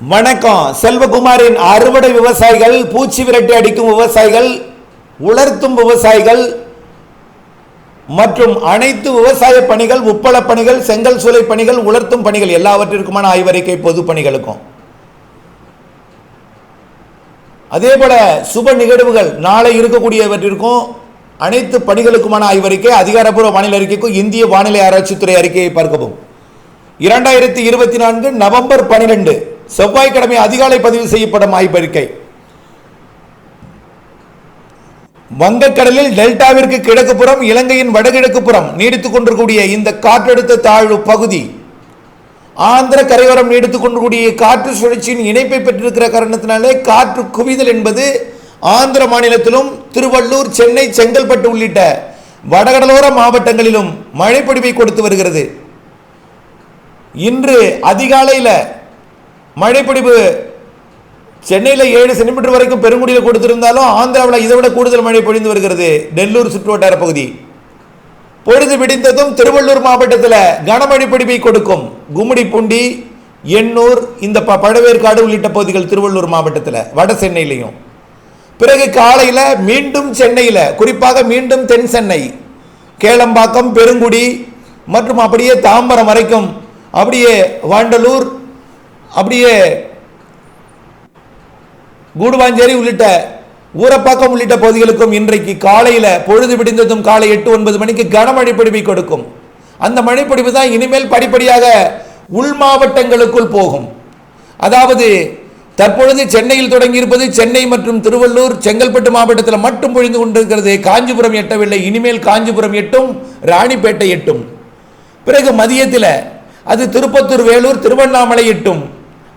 வணக்கம். செல்வகுமாரின் அறுவடை விவசாயிகள் பூச்சி விரட்டி அடிக்கும் விவசாயிகள் உலர்த்தும் விவசாயிகள் மற்றும் அனைத்து விவசாய பணிகள் உப்பள பணிகள் செங்கல் சூளை பணிகள் உலர்த்தும் பணிகள் எல்லாவற்றிற்குமான ஆய்வறிக்கை பொது பணிகளுக்கும். அதே போல சுப நிகழ்வுகள் நாளை இருக்கக்கூடியவற்றிற்கும் அனைத்து பணிகளுக்குமான ஆய்வறிக்கை அதிகாரப்பூர்வ வானிலை அறிக்கைக்கும் இந்திய வானிலை ஆராய்ச்சித்துறை அறிக்கையை பார்க்கவும். இரண்டாயிரத்தி இருபத்தி நான்கு நவம்பர் பனிரெண்டு. செவ்வாய்க்கிழமை அதிகாலை பதிவு செய்யப்படும் ஆய்வறிக்கை. வங்கக்கடலில் டெல்டாவிற்கு கிழக்கு புறம் இலங்கையின் வடகிழக்கு புறம் நீடித்துக் கொண்டிருக்கூடிய இந்த காற்றழுத்த தாழ்வு பகுதி ஆந்திர கரையோரம் நீடித்துக் கொண்டிருக்கூடிய காற்று சுழற்சியின் இணைப்பை பெற்றிருக்கிற காரணத்தினாலே காற்று குவிதல் என்பது ஆந்திர மாநிலத்திலும் திருவள்ளூர் சென்னை செங்கல்பட்டு உள்ளிட்ட வடகடலோர மாவட்டங்களிலும் மழைப்பொடிவை கொடுத்து வருகிறது. இன்று அதிகாலையில் மழைப்பிடிப்பு. சென்னையில் ஏழு சென்டிமீட்டர் வரைக்கும் பெருங்குடியில் கொடுத்திருந்தாலும் ஆந்திராவில் இதை விட கூடுதல் மழை பொழிந்து வருகிறது. நெல்லூர் சுற்றுவட்டார பகுதி. பொழுது விடிந்ததும் திருவள்ளூர் மாவட்டத்தில் கனமழை பிடிப்பை கொடுக்கும் கும்மிடிப்பூண்டி எண்ணூர் இந்த ப பழவேற்காடு உள்ளிட்ட பகுதிகள் திருவள்ளூர் மாவட்டத்தில் வட சென்னையிலையும். பிறகு காலையில் மீண்டும் சென்னையில் குறிப்பாக மீண்டும் தென் சென்னை கேளம்பாக்கம் பெருங்குடி மற்றும் அப்படியே தாம்பரம் வரைக்கும் அப்படியே வாண்டலூர் அப்படியே கூடுவாஞ்சேரி உள்ளிட்ட ஊரப்பாக்கம் உள்ளிட்ட பகுதிகளுக்கும் இன்றைக்கு காலையில் பொழுது விடிந்ததும் காலை எட்டு ஒன்பது மணிக்கு கனமழை பொழிவை கொடுக்கும். அந்த மழைப்பிடிவு தான் இனிமேல் படிப்படியாக உள் மாவட்டங்களுக்குள் போகும். அதாவது தற்பொழுது சென்னையில் தொடங்கியிருப்பது சென்னை மற்றும் திருவள்ளூர் செங்கல்பட்டு மாவட்டத்தில் மட்டும் பொழிந்து கொண்டிருக்கிறது. காஞ்சிபுரம் எட்டவில்லை. இனிமேல் காஞ்சிபுரம் எட்டும் ராணிப்பேட்டை எட்டும். பிறகு மதியத்தில் அது திருப்பத்தூர் வேலூர் திருவண்ணாமலை எட்டும்.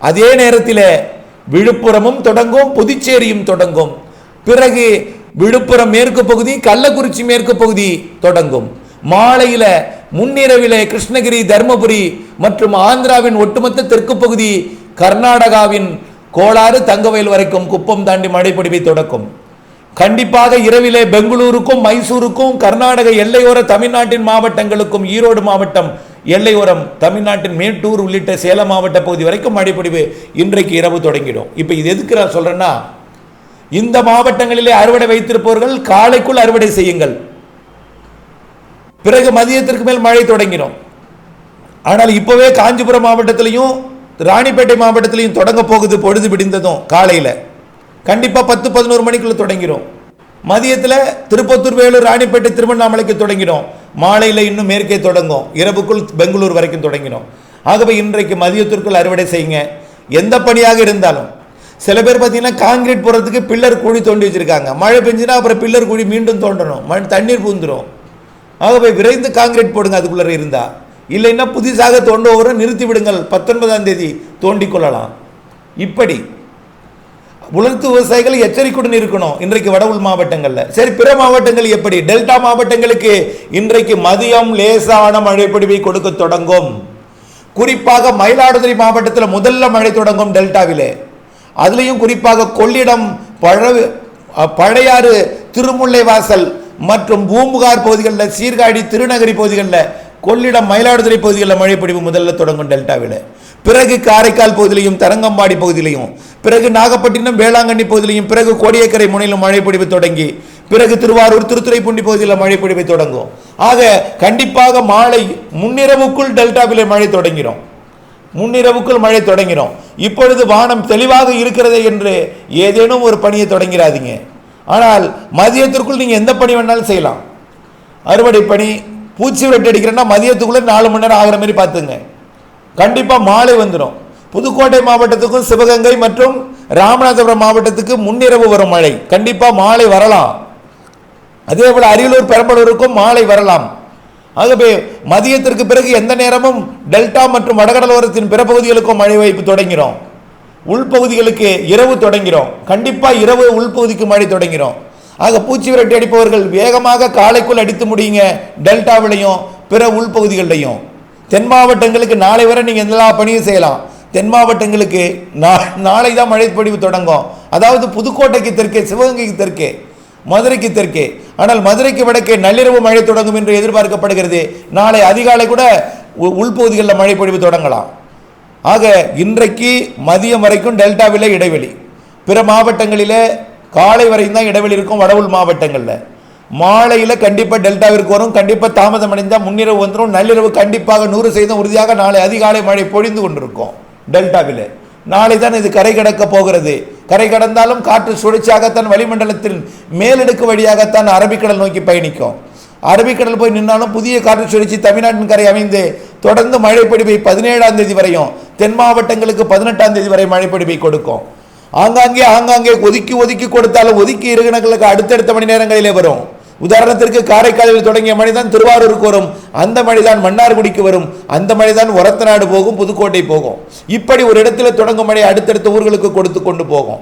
அதே நேரத்தில் விழுப்புரமும் தொடங்கும் புதுச்சேரியும் தொடங்கும். பிறகு விழுப்புரம் மேற்கு பகுதி கள்ளக்குறிச்சி மேற்கு பகுதி தொடங்கும். மாலையில முன்னிரவில கிருஷ்ணகிரி தர்மபுரி மற்றும் ஆந்திராவின் ஒட்டுமொத்த தெற்கு பகுதி கர்நாடகாவின் கோளாறு தங்கவயல் வரைக்கும் குப்பம் தாண்டி மழைப்பொழிவை தொடக்கும். கண்டிப்பாக இரவிலே பெங்களூருக்கும் மைசூருக்கும் கர்நாடக எல்லையோர தமிழ்நாட்டின் மாவட்டங்களுக்கும் ஈரோடு மாவட்டம் எல்லையோரம் தமிழ்நாட்டின் மேட்டூர் உள்ளிட்ட சேலம் மாவட்ட பகுதி வரைக்கும் மழைப்பொடிவு இன்றைக்கு இரவு தொடங்கிடும். இப்போ இது எதுக்கு நான் சொல்றேன்னா இந்த மாவட்டங்களிலே அறுவடை வைத்திருப்பவர்கள் காலைக்குள் அறுவடை செய்யுங்கள். பிறகு மதியத்திற்கு மேல் மழை தொடங்கிடும். ஆனால் இப்போவே காஞ்சிபுரம் மாவட்டத்திலையும் ராணிப்பேட்டை மாவட்டத்திலையும் தொடங்க போகுது பொழுது விடிந்ததும் காலையில். கண்டிப்பாக பத்து பதினோரு மணிக்குள்ளே தொடங்கிடும் மதியத்தில் திருப்பத்தூர் வேலூர் ராணிப்பேட்டை திருவண்ணாமலைக்கு தொடங்கிடும். மாலையில் இன்னும் மேற்கே தொடங்கும். இரவுக்குள் பெங்களூர் வரைக்கும் தொடங்கினோம் ஆகவே இன்றைக்கு மதியத்திற்குள் அறுவடை செய்யுங்க. எந்த பணியாக இருந்தாலும். சில பேர் பார்த்தீங்கன்னா காங்கிரீட் போடுறதுக்கு பில்லர் குழி தோண்டி வச்சுருக்காங்க. மழை பெஞ்சுன்னா அப்புறம் பில்லர் குழி மீண்டும் தோண்டணும். மண் தண்ணீர் பூந்துடும் ஆகவே விரைந்து காங்கிரீட் போடுங்க அதுக்குள்ளே இருந்தால் இல்லைன்னா புதிதாக தோண்டுவோரை நிறுத்தி விடுங்கள். பத்தொன்பதாம் தேதி தோண்டிக் கொள்ளலாம். இப்படி உலகத்து விவசாயிகள் எச்சரிக்கையுடன் இருக்கணும். இன்றைக்கு வட உள் மாவட்டங்களில். சரி பிற மாவட்டங்கள் எப்படி? டெல்டா மாவட்டங்களுக்கு இன்றைக்கு மதியம் லேசான மழைப்பொழிவை கொடுக்க தொடங்கும். குறிப்பாக மயிலாடுதுறை மாவட்டத்தில் முதல்ல மழை தொடங்கும் டெல்டாவிலே. அதுலேயும் குறிப்பாக கொள்ளிடம் பழ பழையாறு திருமுல்லை வாசல் மற்றும் பூம்புகார் பகுதிகளில் சீர்காழி திருநகரி பகுதிகளில் கொள்ளிடம் மயிலாடுதுறை பகுதிகளில் மழைப்பொழிவு முதல்ல தொடங்கும் டெல்டாவில். பிறகு காரைக்கால் பகுதியிலையும் தரங்கம்பாடி பகுதியிலையும் பிறகு நாகப்பட்டினம் வேளாங்கண்ணி பகுதியிலையும் பிறகு கோடியக்கரை முனையிலும் மழைப்பொழிவு தொடங்கி பிறகு திருவாரூர் திருத்துறைப்பூண்டி பகுதியில் மழைப்பொழிவு தொடங்கும். ஆக கண்டிப்பாக மாலை முன்னிரவுக்குள் டெல்டாவிலே மழை தொடங்கிடும் முன்னிரவுக்குள் மழை தொடங்கிடும் இப்பொழுது வானம் தெளிவாக இருக்கிறதே என்று ஏதேனும் ஒரு பணியை தொடங்கிறாதீங்க. ஆனால் மதியத்திற்குள் நீங்கள் எந்த பணி வேணாலும் செய்யலாம். அறுவடை பணி பூச்சி விரட்டி அடிக்கிறேன்னா மதியத்துக்குள்ளே நாலு மணி நேரம் ஆகிற மாதிரி பார்த்துங்க. கண்டிப்பாக மாலை வந்துடும் புதுக்கோட்டை மாவட்டத்துக்கும் சிவகங்கை மற்றும் ராமநாதபுரம் மாவட்டத்துக்கு முன்னிரவு வரும் மழை. கண்டிப்பாக மாலை வரலாம். அதே போல் அரியலூர் பெரம்பலூருக்கும் மாலை வரலாம். ஆகவே மதியத்திற்கு பிறகு எந்த நேரமும் டெல்டா மற்றும் வடகடலோரத்தின் பிற பகுதிகளுக்கும் மழை வாய்ப்பு தொடங்கிறோம். உள்பகுதிகளுக்கு இரவு தொடங்கிறோம். கண்டிப்பாக இரவு உள்பகுதிக்கு மழை தொடங்கிறோம். ஆக பூச்சி விரட்டி அடிப்பவர்கள் வேகமாக காலைக்குள் அடித்து முடியுங்க டெல்டாவிலையும் பிற உள்பகுதிகளிலையும். தென் மாவட்டங்களுக்கு நாளை வரை நீங்கள் எல்லா பணியும் செய்யலாம். தென் மாவட்டங்களுக்கு நா- நாளை தான் மழைப்பொழிவு தொடங்கும். அதாவது புதுக்கோட்டைக்கு தெற்கே சிவகங்கைக்கு தெற்கே மதுரைக்கு தெற்கே. ஆனால் மதுரைக்கு வடக்கே நள்ளிரவு மழை தொடங்கும் என்று எதிர்பார்க்கப்படுகிறது. நாளை அதிகாலை கூட உ- உள்பகுதிகளில் மழைப்பொழிவு தொடங்கலாம். ஆக இன்றைக்கு மதியம் வரைக்கும் டெல்டாவில் இடைவெளி. பிற மாவட்டங்களில் காலை வரையும் தான் இடைவெளி இருக்கும் வடவுள் மாவட்டங்களில். மாலையில் கண்டிப்பாக டெல்டாவிற்கு வரும். கண்டிப்பாக தாமதம் அடைந்தால் முன்னிரவு வந்துடும் நள்ளிரவு கண்டிப்பாக நூறு சதவீதம் உறுதியாக நாளை அதிகாலை மழை பொழிந்து கொண்டிருக்கும் டெல்டாவில். நாளை தான் இது கரை கடக்க போகிறது. கரை கடந்தாலும் காற்று சுழற்சியாகத்தான் வளிமண்டலத்தின் மேலடுக்கு வழியாகத்தான் அரபிக்கடல் நோக்கி பயணிக்கும். அரபிக்கடல் போய் நின்னாலும் புதிய காற்று சுழற்சி தமிழ்நாட்டின் கரை அமைந்து தொடர்ந்து மழைப்பிடிப்பை பதினேழாம் தேதி வரையும் தென் மாவட்டங்களுக்கு பதினெட்டாம் தேதி வரை மழைப்பிடிப்பை கொடுக்கும். ஆங்காங்கே ஆங்காங்கே ஒதுக்கி ஒதுக்கி கொடுத்தாலும் ஒதுக்கி இருகணங்களுக்கு அடுத்தடுத்த மணி நேரங்களிலே வரும். உதாரணத்திற்கு காரைக்காலில் தொடங்கிய மணிதான் திருவாரூருக்கு வரும் அந்த மழை மன்னார்குடிக்கு வரும். அந்த மழை ஒரத்தநாடு போகும் புதுக்கோட்டை போகும். இப்படி ஒரு இடத்துல தொடங்கும் மழை அடுத்தடுத்த ஊர்களுக்கு கொடுத்து கொண்டு போகும்.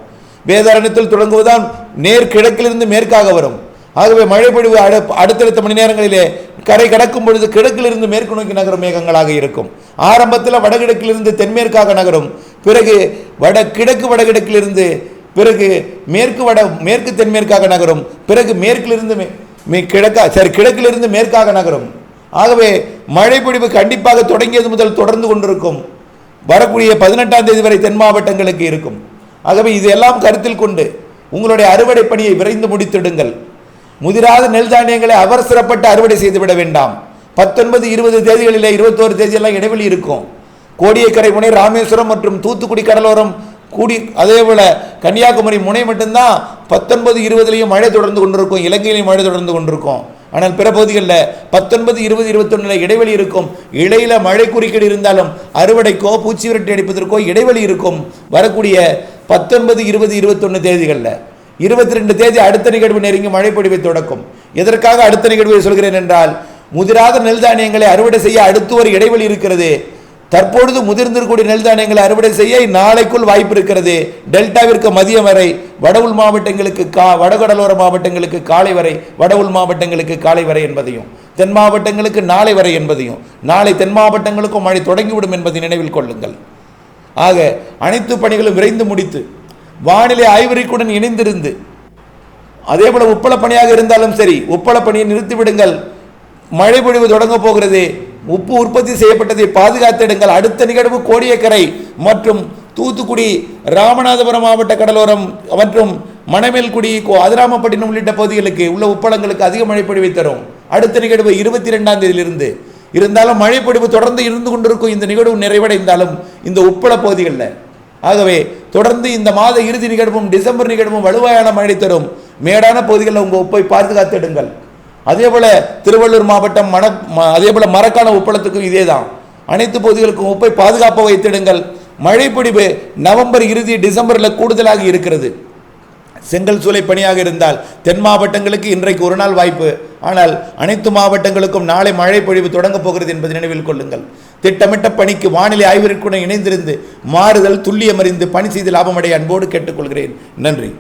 வேதாரண்யத்தில் தொடங்குவதுதான் நேர் கிழக்கிலிருந்து மேற்காக வரும். ஆகவே மழைப்பொழிவு அடு- அடுத்தடுத்த மணி நேரங்களிலே கரை கடக்கும் பொழுது கிழக்கிலிருந்து மேற்கு நோக்கி நகரும் மேகங்களாக இருக்கும். ஆரம்பத்தில் வடகிழக்கிலிருந்து தென்மேற்காக நகரும். பிறகு வட கிழக்கு வடகிழக்கிலிருந்து பிறகு மேற்கு வட மேற்கு தென்மேற்காக நகரும். பிறகு மேற்கிலிருந்து மே- மே கிழக்கா சரி கிழக்கிலிருந்து மேற்காக நகரும். ஆகவே மழை பொழிவு கண்டிப்பாக தொடங்கியது முதல் தொடர்ந்து கொண்டிருக்கும். வரக்கூடிய பதினெட்டாம் தேதி வரை தென் மாவட்டங்களுக்கு இருக்கும். ஆகவே இதெல்லாம் கருத்தில் கொண்டு உங்களுடைய அறுவடை பணியை விரைந்து முடித்திடுங்கள். முதிராத நெல் தானியங்களை அவசரப்பட்டு அறுவடை செய்துவிட வேண்டாம். பத்தொன்பது இருபது தேதிகளிலே இருபத்தோரு தேதியெல்லாம் இடைவெளி இருக்கும். கோடியக்கரை முனை ராமேஸ்வரம் மற்றும் தூத்துக்குடி கடலோரம் கூடி அதே போல கன்னியாகுமரி முனை மட்டும்தான் பத்தொன்பது இருபதுலேயும் மழை தொடர்ந்து கொண்டிருக்கும் இலங்கையிலையும் மழை தொடர்ந்து கொண்டிருக்கும். ஆனால் பிற பகுதிகளில் பத்தொன்பது இருபது இருபத்தொன்னில் இடைவெளி இருக்கும். இடையில மழை குறுக்கீடு இருந்தாலும் அறுவடைக்கோ பூச்சி விரட்டி அடிப்பதற்கோ இடைவெளி இருக்கும். வரக்கூடிய பத்தொன்பது இருபது இருபத்தொன்று தேதிகளில். இருபத்தி ரெண்டு தேதி அடுத்த நிகழ்வு நெருங்கி மழைப்பொழிவை தொடக்கும். எதற்காக அடுத்த நிகழ்வை சொல்கிறேன் என்றால் முதிராத நெல் தானியங்களை அறுவடை செய்ய அடுத்து ஒரு இடைவெளி இருக்கிறது. தற்பொழுது முதிர்ந்திருக்கூடிய நெல் தானியங்களை அறுவடை செய்ய நாளைக்குள் வாய்ப்பு இருக்கிறது. டெல்டாவிற்கு மதியம் வரை வடவுள் மாவட்டங்களுக்கு கா வடகடலோர மாவட்டங்களுக்கு காலை வரை வடவுள் மாவட்டங்களுக்கு காலை வரை என்பதையும் தென் மாவட்டங்களுக்கு நாளை வரை என்பதையும் நாளை தென் மாவட்டங்களுக்கும் மழை தொடங்கிவிடும் என்பதை நினைவில் கொள்ளுங்கள். ஆக அனைத்து பணிகளும் விரைந்து முடித்து வானிலை ஆய்வறிக்குடன் இணைந்திருந்து அதே போல் உப்பள பணியாக இருந்தாலும் சரி உப்பள பணியை நிறுத்திவிடுங்கள். மழை பொழிவு தொடங்க போகிறது. உப்பு உற்பத்தி செய்யப்பட்டதை பாதுகாத்திடுங்கள் அடுத்த நிகழ்வு கோடியக்கரை மற்றும் தூத்துக்குடி ராமநாதபுரம் மாவட்ட கடலோரம் மற்றும் மணமேல்குடி கோ- அதிராமப்பட்டினம் உள்ளிட்ட பகுதிகளுக்கு உள்ள உப்பளங்களுக்கு அதிக மழை பொழிவை தரும். அடுத்த நிகழ்வு இருபத்தி ரெண்டாம் தேதியிலிருந்து. இருந்தாலும் மழை பொழிவு தொடர்ந்து இருந்து கொண்டிருக்கும் இந்த நிகழ்வு நிறைவடைந்தாலும் இந்த உப்பள பகுதிகளில். ஆகவே தொடர்ந்து இந்த மாத இறுதி நிகழ்வும் டிசம்பர் நிகழ்வும் வலுவாயான மழை தரும். மேடான பகுதிகளில் உங்கள் உப்பை பாதுகாத்திடுங்கள் அதே போல் திருவள்ளூர் மாவட்டம் மண ம- அதே போல் மரக்கான உப்பளத்துக்கும் இதே தான் அனைத்து பகுதிகளுக்கும் உப்பை பாதுகாப்பாக வைத்திடுங்கள். மழை நவம்பர் இறுதி டிசம்பரில் கூடுதலாக இருக்கிறது. செங்கல் சூளை பணியாக இருந்தால் தென் மாவட்டங்களுக்கு இன்றைக்கு ஒரு நாள் வாய்ப்பு. ஆனால் அனைத்து மாவட்டங்களுக்கும் நாளை மழை பொழிவு தொடங்கப் போகிறது என்பதை நினைவில் கொள்ளுங்கள். திட்டமிட்ட பணிக்கு வானிலை ஆய்விற்குடன் இணைந்திருந்து மாறுதல் துல்லியமறிந்து பணி செய்து லாபமடைய அன்போடு கேட்டுக்கொள்கிறேன். நன்றி.